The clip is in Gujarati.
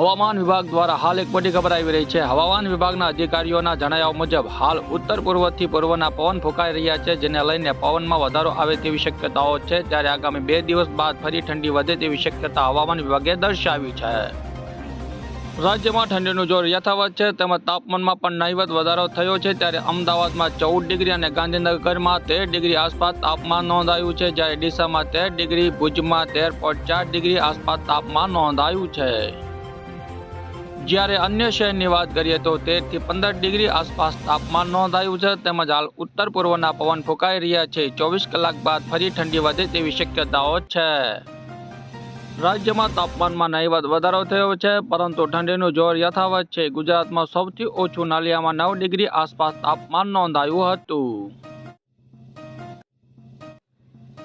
હવામાન વિભાગ દ્વારા હાલ એક મોટી ખબર આવી રહી છે. હવામાન વિભાગના અધિકારીઓના જણાવ્યા મુજબ, હાલ ઉત્તર પૂર્વથી પૂર્વના પવન ફૂંકાઈ રહ્યા છે, જેને લઈને પવનમાં વધારો આવે તેવી શક્યતાઓ છે. ત્યારે આગામી બે દિવસ બાદ ફરી ઠંડી વધે તેવી શક્યતા હવામાન વિભાગે દર્શાવી છે. રાજ્યમાં ઠંડીનું જોર યથાવત છે, તેમજ તાપમાનમાં પણ નહીવત વધારો થયો છે. ત્યારે અમદાવાદમાં ચૌદ ડિગ્રી અને ગાંધીનગરમાં તેર ડિગ્રી આસપાસ તાપમાન નોંધાયું છે. જ્યારે ડીસામાં તેર ડિગ્રી, ભુજમાં તેર પોઈન્ટ ચાર ડિગ્રી આસપાસ તાપમાન નોંધાયું છે. જ્યારે અન્ય શહેરની વાત કરીએ તો તેરથી પંદર ડિગ્રી આસપાસ તાપમાન નોંધાયું છે તેમજ હાલ ઉત્તર પૂર્વના પવન ફૂંકાઈ રહ્યા છે. ચોવીસ કલાક બાદ ફરી ઠંડી વધે તેવી શક્યતાઓ છે. રાજ્યમાં તાપમાનમાં નહીવત વધારો થયો છે, પરંતુ ઠંડીનું જોર યથાવત છે. ગુજરાતમાં સૌથી ઓછું નાલિયામાં નવ ડિગ્રી આસપાસ તાપમાન નોંધાયું હતું.